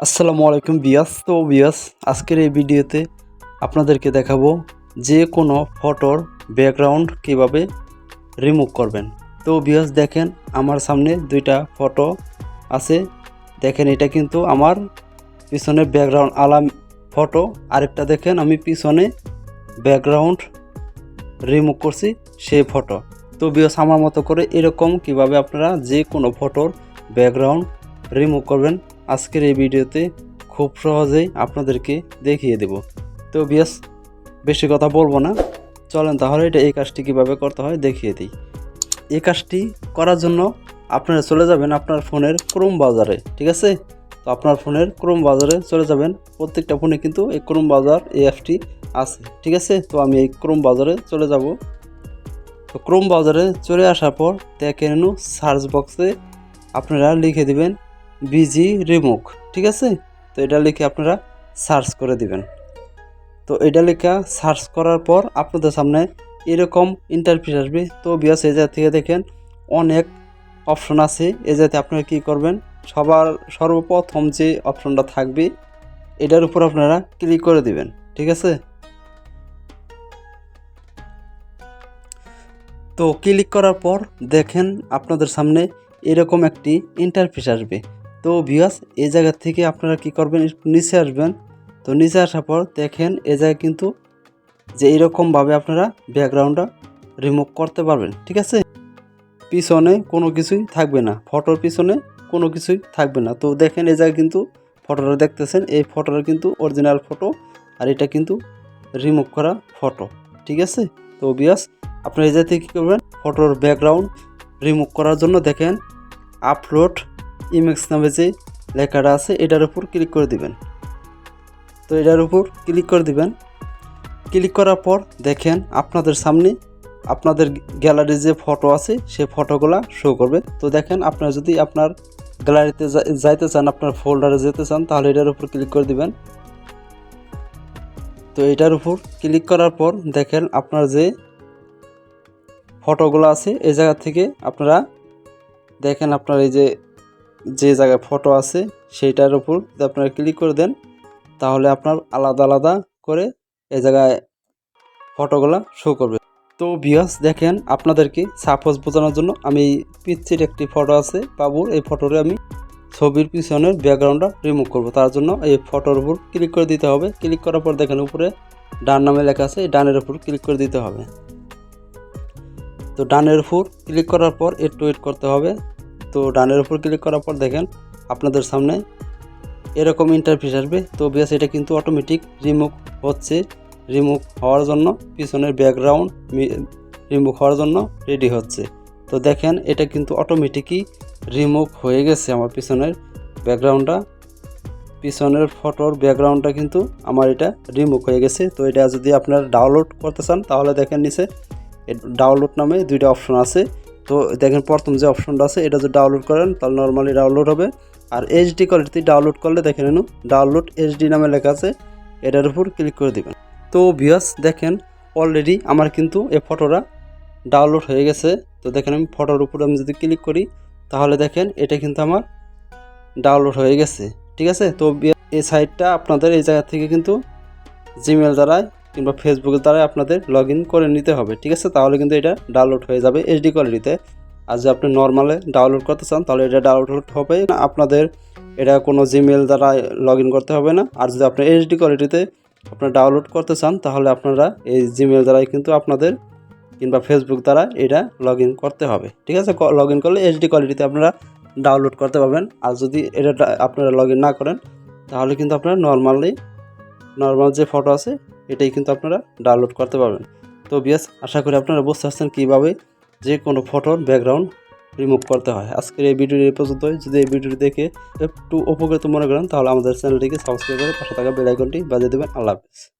আসসালামু আলাইকুম বিয়াস। তো বিয়াস, আজকের এই ভিডিওতে আপনাদেরকে দেখাবো যে কোনো ফটোর ব্যাকগ্রাউন্ড কীভাবে রিমুভ করবেন। তো বিয়াস, দেখেন আমার সামনে দুইটা ফটো আছে। দেখেন, এটা কিন্তু আমার পিছনে ব্যাকগ্রাউন্ড আলাম ফটো। আরেকটা দেখেন, আমি পিছনে ব্যাকগ্রাউন্ড রিমুভ করছি সেই ফটো। তো বিয়াস, আমার মতো করে এরকম কীভাবে আপনারা যে কোনো ফটোর ব্যাকগ্রাউন্ড রিমুভ করবেন আজকের এই ভিডিওতে খুব সহজেই আপনাদেরকে দেখিয়ে দেব। তো বিয়াস, বেশি কথা বলব না। চলেন তাহলে এটা এই কাজটি কীভাবে করতে হয় দেখিয়ে দিই। এই কাজটি করার জন্য আপনারা চলে যাবেন আপনার ফোনের ক্রোম বাজারে ঠিক আছে? তো আপনার ফোনের ক্রোম বাজারে চলে যাবেন। প্রত্যেকটা ফোনে কিন্তু এই ক্রোম বাজার এই অ্যাপটি আছে, ঠিক আছে? তো আমি এই ক্রোম বাজারে চলে যাব। তো ক্রোম বাজারে চলে আসার পর দেখেন সার্চ বক্সে আপনারা লিখে দিবেন বিজি রিমুভ ঠিক আছে? তো এটা লিখে আপনারা সার্চ করে দিবেন। তো এটা লেখা সার্চ করার পর আপনাদের সামনে এরকম ইন্টারফেস আসবে। তো বিয়াস, এই জায়গা থেকে দেখেন অনেক অপশন আছে। এই জায়গাতে আপনারা কী করবেন? সবার সর্বপ্রথম যে অপশনটা থাকবে, এটার উপর আপনারা ক্লিক করে দিবেন, ঠিক আছে? তো ক্লিক করার পর দেখেন আপনাদের সামনে এরকম একটি ইন্টারফেস আসবে। তো ভিউয়ার্স এই জায়গা থেকে আপনারা কি করবেন? নিচে আসবেন। তো নিচে আসার পর দেখেন, এ জায়গায় কিন্তু যে এরকমভাবে আপনারা ব্যাকগ্রাউন্ডটা রিমুভ করতে পারবেন, ঠিক আছে? পিছনে কোনো কিছুই থাকবে না। ফটোর পিছনে কোনো কিছুই থাকবে না। তো দেখেন এই জায়গায় কিন্তু ফটোটা দেখতেছেন। এই ফটোটা কিন্তু অরিজিনাল ফটো আর এটা কিন্তু রিমুভ করা ফটো ঠিক আছে? তো বিয়াস আপনারা এই জায়গা থেকে কী করবেন? ফটোর ব্যাকগ্রাউন্ড রিমুভ করার জন্য দেখেন আপলোড ইমেক্স নামে যে লেখাটা আছে, এটার উপর ক্লিক করে দিবেন। তো এটার উপর ক্লিক করে দিবেন। ক্লিক করার পর দেখেন আপনাদের সামনে আপনাদের গ্যালারির যে ফটো আছে, সে ফটোগুলা শো করবে। তো দেখেন আপনারা যদি আপনার গ্যালারিতে যাইতে চান, আপনার ফোল্ডারে যেতে চান, তাহলে এটার উপর ক্লিক করে দিবেন। তো এটার উপর ক্লিক করার পর দেখেন আপনার যে ফটোগুলো আছে এই জায়গা থেকে আপনারা দেখেন আপনার এই যে যে জায়গায় ফটো আছে, সেইটার উপর আপনারা ক্লিক করে দেন, তাহলে আপনার আলাদা আলাদা করে এই জায়গায় ফটোগুলো শো করবে। তো বিয়াস দেখেন, আপনাদেরকে সাপোজ বোঝানোর জন্য আমি পিচ্ছির একটি ফটো আছে বাবুর এই ফটোরে আমি ছবির পিছনের ব্যাকগ্রাউন্ডটা রিমুভ করব। তার জন্য এই ফটোর উপর ক্লিক করে দিতে হবে। ক্লিক করার পর দেখেন উপরে ডান নামে লেখা আছে, এই ডানের উপর ক্লিক করে দিতে হবে। তো ডানের উপর ক্লিক করার পর একটু ওয়েট করতে হবে। তো ডানের উপর ক্লিক করার পর দেখেন আপনাদের সামনে এরকম ইন্টারফেস আসবে। তো বেশ এটা কিন্তু অটোমেটিক রিমুভ হচ্ছে। রিমুভ হওয়ার জন্য পিছনের ব্যাকগ্রাউন্ড রিমুভ হওয়ার জন্য রেডি হচ্ছে। তো দেখেন এটা কিন্তু অটোমেটিকই রিমুভ হয়ে গেছে আমার পিছনের ব্যাকগ্রাউন্ডটা পিছনের ফটোর ব্যাকগ্রাউন্ডটা কিন্তু আমার এটা রিমুভ হয়ে গেছে। তো এটা যদি আপনারা ডাউনলোড করতে চান, তাহলে দেখেন নিচে ডাউনলোড নামে দুইটা অপশন আছে। তো দেখেন, প্রথম যে অপশনটা আছে, এটা যদি ডাউনলোড করেন, তাহলে নর্মালি ডাউনলোড হবে। আর এইচডি কোয়ালিটি ডাউনলোড করলে দেখেন, এনু ডাউনলোড এইচডি নামে লেখা আছে, এটার উপর ক্লিক করে দিবেন। তো ভিউয়ার্স দেখেন অলরেডি আমার কিন্তু এই ফটোটা ডাউনলোড হয়ে গেছে। তো দেখেন, আমি ফটোর উপর আমি যদি ক্লিক করি, তাহলে দেখেন, এটা কিন্তু আমার ডাউনলোড হয়ে গেছে। ঠিক আছে? তো এই সাইটটা আপনাদের এই জায়গা থেকে কিন্তু জিমেল দ্বারাই কিংবা ফেসবুকের দ্বারাই আপনাদের লগ করে নিতে হবে, ঠিক আছে? তাহলে কিন্তু এটা ডাউনলোড হয়ে যাবে এইচডি কোয়ালিটিতে আর যদি আপনি নর্মালে ডাউনলোড করতে চান, তাহলে এটা ডাউনলোড হবে। না আপনাদের এটা কোনো জিমেল দ্বারা লগ করতে হবে না। আর যদি আপনি এইচডি কোয়ালিটিতে আপনারা ডাউনলোড করতে চান, তাহলে আপনারা এই জিমেল দ্বারাই কিন্তু আপনাদের কিংবা ফেসবুক দ্বারা এটা লগ করতে হবে, ঠিক আছে? লগ করলে এইচডি কোয়ালিটিতে আপনারা ডাউনলোড করতে পারবেন। আর যদি এটা আপনারা লগ না করেন, তাহলে কিন্তু আপনারা নর্মালি নর্মাল যে ফটো আছে এটাই কিন্তু আপনারা ডাউনলোড করতে পারবেন। তো বিয়াস, আশা করি আপনারা বুঝতে পারছেন কীভাবে যে কোনো ফটোর ব্যাকগ্রাউন্ড রিমুভ করতে হয়। আজকের এই ভিডিওটি এই পর্যন্ত যদি এই ভিডিওটি দেখে একটু উপকৃত মনে করেন, তাহলে আমাদের চ্যানেলটিকে সাবস্ক্রাইব করে পাশে থাকা বেলাইকনটি বাজিয়ে দেবেন। আল্লাহ হাফিজ।